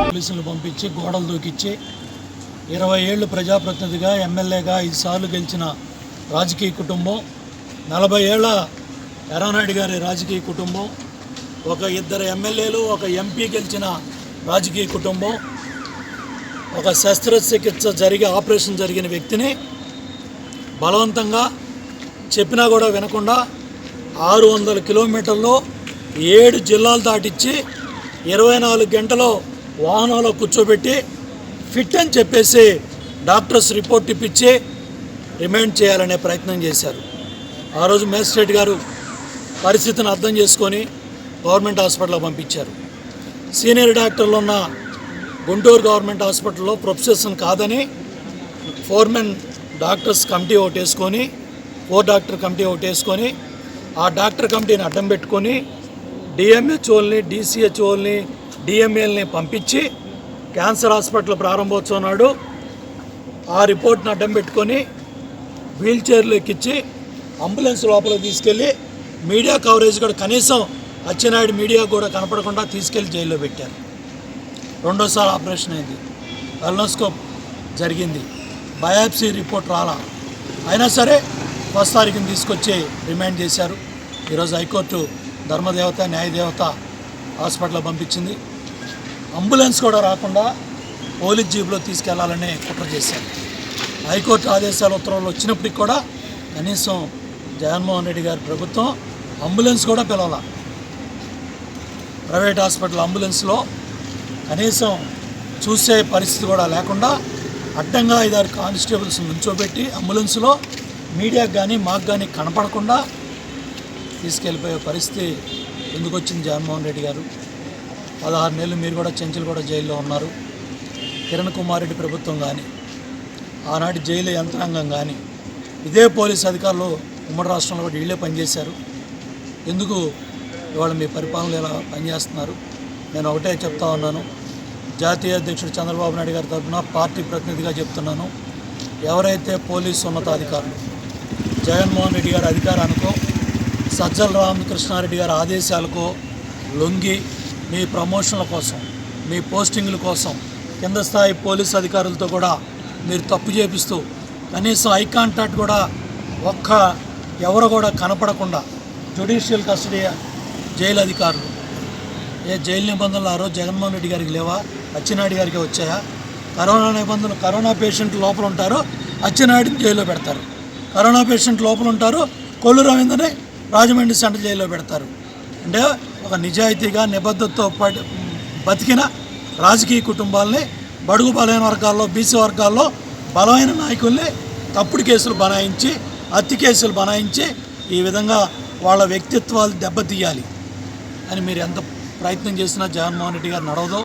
పోలీసులు పంపించి గోడలు దూకిచ్చి ఇరవై ఏళ్ళు ప్రజాప్రతినిధిగా ఎమ్మెల్యేగా ఐదు సార్లు గెలిచిన రాజకీయ కుటుంబం. నలభై ఏళ్ళ ఎర్రనాయుడు గారి రాజకీయ కుటుంబం. ఒక ఇద్దరు ఎమ్మెల్యేలు ఒక ఎంపీ గెలిచిన రాజకీయ కుటుంబం. ఒక శస్త్రచికిత్స జరిగి ఆపరేషన్ జరిగిన వ్యక్తిని బలవంతంగా చెప్పినా కూడా వినకుండా ఆరు వందల కిలోమీటర్లు ఏడు జిల్లాలు దాటిచ్చి ఇరవై నాలుగు గంటలు వాహనంలో కూర్చోబెట్టి ఫిట్ అని చెప్పేసి డాక్టర్స్ రిపోర్ట్ ఇప్పించి రిమైండ్ చేయాలనే ప్రయత్నం చేశారు. ఆ రోజు మేజిస్ట్రేట్ గారు పరిస్థితిని అర్థం చేసుకొని గవర్నమెంట్ హాస్పిటల్కి పంపించారు. సీనియర్ డాక్టర్లు ఉన్న గుంటూరు గవర్నమెంట్ హాస్పిటల్లో ప్రొఫెసర్స్ని కాదని ఫోర్మెన్ డాక్టర్స్ కమిటీ ఒకటి వేసుకొని ఫోర్ డాక్టర్ కమిటీ ఒకటి వేసుకొని ఆ డాక్టర్ కమిటీని అడ్డం పెట్టుకొని డిఎంహెచ్ఓల్ని డిసిహెచ్ఓల్ని డిఎంఏల్ని పంపించి క్యాన్సర్ హాస్పిటల్ ప్రారంభోత్సవం నాడు ఆ రిపోర్ట్ని అడ్డం పెట్టుకొని వీల్ చైర్లు ఎక్కించి అంబులెన్స్ లోపలికి తీసుకెళ్ళి మీడియా కవరేజ్ కూడా కనీసం అచ్చెన్నాయుడు మీడియా కూడా కనపడకుండా తీసుకెళ్ళి జైల్లో పెట్టారు. రెండోసారి ఆపరేషన్ అయింది. అల్నోస్కోప్ జరిగింది. బయాప్సీ రిపోర్ట్ రాలా. అయినా సరే ఫస్ట్ తారీఖుని తీసుకొచ్చి రిమాండ్ చేశారు. ఈరోజు హైకోర్టు ధర్మదేవత న్యాయదేవత హాస్పిటల్లో పంపించింది. అంబులెన్స్ కూడా రాకుండా పోలీస్ జీబులో తీసుకెళ్ళాలని కుట్ర చేశారు. హైకోర్టు ఆదేశాలు ఉత్తర్వులు వచ్చినప్పటికి కూడా కనీసం జగన్మోహన్ రెడ్డి గారి ప్రభుత్వం అంబులెన్స్ కూడా పిలవాల. ప్రైవేట్ హాస్పిటల్ అంబులెన్స్లో కనీసం చూసే పరిస్థితి కూడా లేకుండా అడ్డంగా ఐదారు కానిస్టేబుల్స్ నుంచోబెట్టి అంబులెన్స్లో మీడియాకు కానీ మాకు కానీ కనపడకుండా తీసుకెళ్ళిపోయే పరిస్థితి ఎందుకు వచ్చింది జగన్మోహన్ రెడ్డి గారు? పదహారు నెలలు మీరు కూడా చెంచులు కూడా జైల్లో ఉన్నారు. కిరణ్ కుమార్ రెడ్డి ప్రభుత్వం కానీ ఆనాటి జైలు యంత్రాంగం కానీ ఇదే పోలీస్ అధికారులు ఉమ్మడి రాష్ట్రంలో కూడా వీళ్ళే పనిచేశారు. ఎందుకు ఇవాళ మీ పరిపాలనలు ఎలా పనిచేస్తున్నారు? నేను ఒకటే చెప్తా ఉన్నాను. జాతీయ అధ్యక్షుడు చంద్రబాబు నాయుడు గారి తరఫున పార్టీ ప్రతినిధిగా చెప్తున్నాను. ఎవరైతే పోలీసు ఉన్నతాధికారులు జగన్మోహన్ రెడ్డి గారి అధికారానికో సజ్జల రామకృష్ణారెడ్డి గారి ఆదేశాలకో లొంగి మీ ప్రమోషన్ల కోసం మీ పోస్టింగ్ల కోసం కింద స్థాయి పోలీస్ అధికారులతో కూడా మీరు తప్పు చేపిస్తూ కనీసం ఐ కాంటాక్ట్ కూడా ఒక్క ఎవరు కూడా కనపడకుండా జ్యుడిషియల్ కస్టడీ జైలు అధికారులు. ఏ జైలు నిబంధనలు ఆ రోజు జగన్మోహన్ రెడ్డి గారికి లేవా? అచ్చెన్నాయుడు గారికి వచ్చాయా? కరోనా నిబంధనలు కరోనా పేషెంట్ లోపల ఉంటారు అచ్చెన్నాయుడిని జైల్లో పెడతారు. కరోనా పేషెంట్ లోపల ఉంటారు కొల్లు రవీంద్రని రాజమండ్రి సెంట్రల్ జైల్లో పెడతారు. అంటే ఒక నిజాయితీగా నిబద్ధతతో పడి బతికిన రాజకీయ కుటుంబాలని బడుగు బలమైన వర్గాల్లో బీసీ వర్గాల్లో బలమైన నాయకుల్ని తప్పుడు కేసులు బనాయించి హత్య కేసులు బనాయించి ఈ విధంగా వాళ్ళ వ్యక్తిత్వాలు దెబ్బతీయాలి అని మీరు ఎంత ప్రయత్నం చేసినా జగన్మోహన్ రెడ్డి గారు నడవదు.